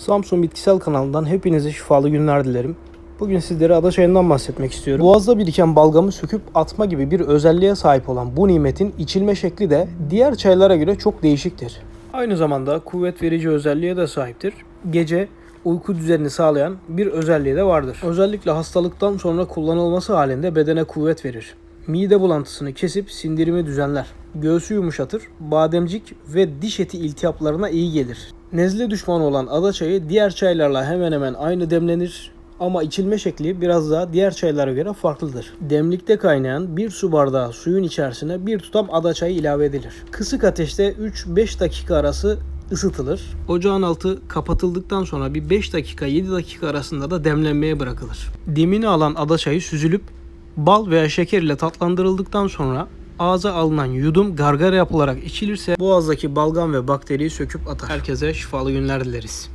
Samsun Bitkisel kanalından hepinize şifalı günler dilerim. Bugün sizlere ada çayından bahsetmek istiyorum. Boğazda biriken balgamı söküp atma gibi bir özelliğe sahip olan bu nimetin içilme şekli de diğer çaylara göre çok değişiktir. Aynı zamanda kuvvet verici özelliğe de sahiptir. Gece uyku düzenini sağlayan bir özelliği de vardır. Özellikle hastalıktan sonra kullanılması halinde bedene kuvvet verir. Mide bulantısını kesip sindirimi düzenler. Göğsü yumuşatır, bademcik ve diş eti iltihaplarına iyi gelir. Nezle düşmanı olan ada çayı diğer çaylarla hemen hemen aynı demlenir ama içilme şekli biraz daha diğer çaylara göre farklıdır. Demlikte kaynayan bir su bardağı suyun içerisine bir tutam ada çayı ilave edilir. Kısık ateşte 3-5 dakika arası ısıtılır. Ocağın altı kapatıldıktan sonra bir 5 dakika 7 dakika arasında da demlenmeye bırakılır. Dimini alan ada çayı süzülüp bal veya şeker ile tatlandırıldıktan sonra ağza alınan yudum gargara yapılarak içilirse boğazdaki balgam ve bakteriyi söküp atar. Herkese şifalı günler dileriz.